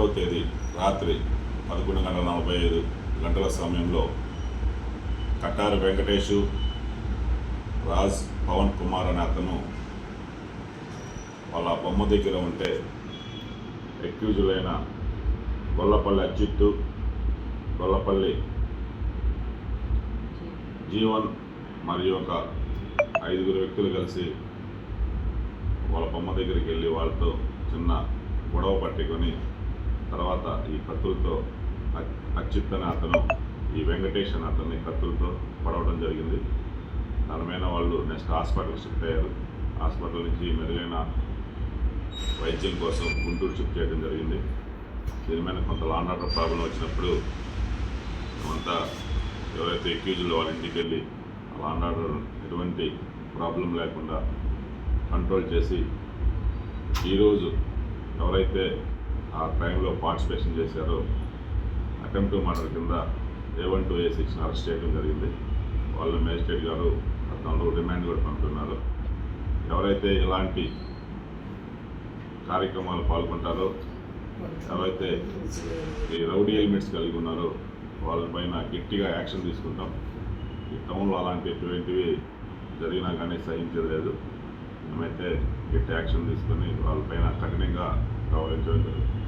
పదకొండవ తేదీ రాత్రి పదకొండు గంటల నలభై ఐదు గంటల సమయంలో కట్టారు వెంకటేషు రాజ్ పవన్ కుమార్ అనే అతను వాళ్ళ బొమ్మ దగ్గర ఉంటే ఎక్యూజులైన గొల్లపల్లి అచ్యుత్తు గొల్లపల్లి జీవన్ మరియు ఒక ఐదుగురు వ్యక్తులు కలిసి వాళ్ళ బొమ్మ దగ్గరికి వెళ్ళి వాళ్ళతో చిన్న గొడవ పట్టుకొని తర్వాత ఈ కత్తులతో అ- అచ్యుత్ అనే అతను ఈ వెంకటేష్ అనే అతన్ని కత్తులతో పడవడం జరిగింది. దాని వాళ్ళు నెక్స్ట్ హాస్పిటల్ షిఫ్ట్ అయ్యారు. హాస్పిటల్ నుంచి మెరుగైన వైద్యం కోసం గుంటూరు షిఫ్ట్ చేయడం జరిగింది. దీని మీద కొంత లాండ్ ఆర్డర్ ప్రాబ్లం వచ్చినప్పుడు మేమంతా ఎవరైతే ఎక్యూజులు వాళ్ళ ఇంటికి వెళ్ళి లాండ్ ఆర్డర్ ఎటువంటి ప్రాబ్లం లేకుండా కంట్రోల్ చేసి ఈరోజు ఎవరైతే ఆ క్రైమ్లో పార్టిసిపేషన్ చేశారో. అటెంప్ట్ మర్డర్ కింద ఏ వన్ టూ ఏ సిక్స్ని అరెస్ట్ చేయడం జరిగింది. వాళ్ళు మేజిస్ట్రేట్ గారు అతను రిమాండ్ కూడా పంపుతున్నారు. ఎవరైతే ఇలాంటి కార్యక్రమాలు పాల్గొంటారో ఎవరైతే ఈ రౌడీ ఎలిమెంట్స్ కలిగి ఉన్నారో వాళ్ళపైన గట్టిగా యాక్షన్ తీసుకుంటాం. ఈ టౌన్లో అలాంటి ఎటువంటివి జరిగినా కానీ సహించలేదు మేమైతే గట్టి యాక్షన్ తీసుకొని వాళ్ళపైన కఠినంగా గౌరవించడం జరుగుతుంది.